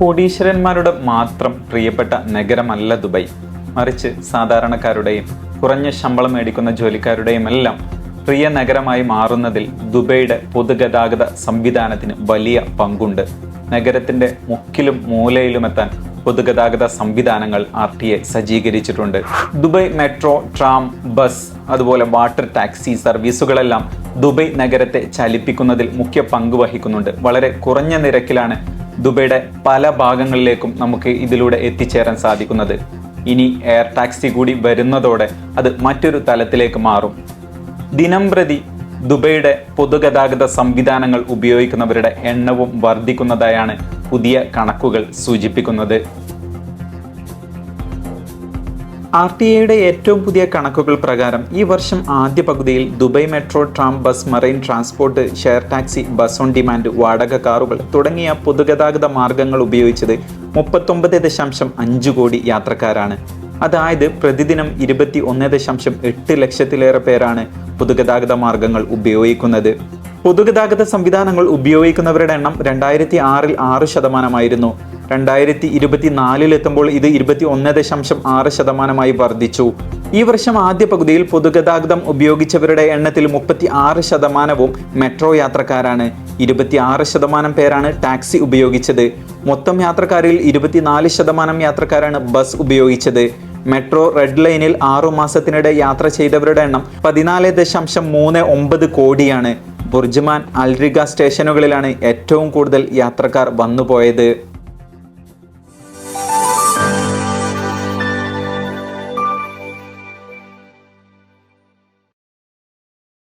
കോടീശ്വരന്മാരുടെ മാത്രം പ്രിയപ്പെട്ട നഗരമല്ല ദുബായ്. മറിച്ച് സാധാരണക്കാരുടെയും കുറഞ്ഞ ശമ്പളം മേടിക്കുന്ന ജോലിക്കാരുടെയും എല്ലാം പ്രിയ നഗരമായി മാറുന്നതിൽ ദുബൈയുടെ പൊതുഗതാഗത സംവിധാനത്തിന് വലിയ പങ്കുണ്ട്. നഗരത്തിന്റെ മുക്കിലും മൂലയിലും എത്താൻ പൊതുഗതാഗത സംവിധാനങ്ങൾ ആർ ടി എ സജ്ജീകരിച്ചിട്ടുണ്ട്. ദുബൈ മെട്രോ ട്രാം ബസ് അതുപോലെ വാട്ടർ ടാക്സി സർവീസുകളെല്ലാം ദുബൈ നഗരത്തെ ചലിപ്പിക്കുന്നതിൽ മുഖ്യ പങ്ക് വഹിക്കുന്നുണ്ട്. വളരെ കുറഞ്ഞ നിരക്കിലാണ് ദുബൈയുടെ പല ഭാഗങ്ങളിലേക്കും നമുക്ക് ഇതിലൂടെ എത്തിച്ചേരാൻ സാധിക്കുന്നത്. ഇനി എയർ ടാക്സി കൂടി വരുന്നതോടെ അത് മറ്റൊരു തലത്തിലേക്ക് മാറും. ദിനം പ്രതി ദുബൈയുടെ പൊതുഗതാഗത സംവിധാനങ്ങൾ ഉപയോഗിക്കുന്നവരുടെ എണ്ണവും വർദ്ധിക്കുന്നതായാണ് പുതിയ കണക്കുകൾ സൂചിപ്പിക്കുന്നത്. ആർ ടി ഐയുടെ ഏറ്റവും പുതിയ കണക്കുകൾ പ്രകാരം ഈ വർഷം ആദ്യ പകുതിയിൽ Dubai metro tram bus marine transport share taxi bus on demand വാടക കാറുകൾ തുടങ്ങിയ പൊതുഗതാഗത മാർഗങ്ങൾ ഉപയോഗിച്ചത് മുപ്പത്തൊമ്പത് ദശാംശം അഞ്ച് കോടി യാത്രക്കാരാണ്. അതായത് പ്രതിദിനം ഇരുപത്തി ഒന്ന് ദശാംശം എട്ട് ലക്ഷത്തിലേറെ പേരാണ് പൊതുഗതാഗത മാർഗങ്ങൾ ഉപയോഗിക്കുന്നത്. പൊതുഗതാഗത സംവിധാനങ്ങൾ ഉപയോഗിക്കുന്നവരുടെ എണ്ണം രണ്ടായിരത്തി ആറിൽ ആറ് ശതമാനമായിരുന്നു. രണ്ടായിരത്തി ഇരുപത്തിനാലിൽ എത്തുമ്പോൾ ഇത് ഇരുപത്തി ഒന്ന് ദശാംശം ആറ് ശതമാനമായി വർദ്ധിച്ചു. ഈ വർഷം ആദ്യ പകുതിയിൽ പൊതുഗതാഗതം ഉപയോഗിച്ചവരുടെ എണ്ണത്തിൽ മുപ്പത്തി ആറ് ശതമാനവും മെട്രോ യാത്രക്കാരാണ്. ഇരുപത്തി ആറ് ശതമാനം പേരാണ് ടാക്സി ഉപയോഗിച്ചത്. മൊത്തം യാത്രക്കാരിൽ ഇരുപത്തിനാല് ശതമാനം യാത്രക്കാരാണ് ബസ് ഉപയോഗിച്ചത്. മെട്രോ റെഡ് ലൈനിൽ ആറു മാസത്തിനിടെ യാത്ര ചെയ്തവരുടെ എണ്ണം പതിനാല് ദശാംശം മൂന്ന് ഒമ്പത് കോടിയാണ്. ബുർജ്മാൻ അൽറിഗ സ്റ്റേഷനുകളിലാണ് ഏറ്റവും കൂടുതൽ യാത്രക്കാർ വന്നുപോയത്.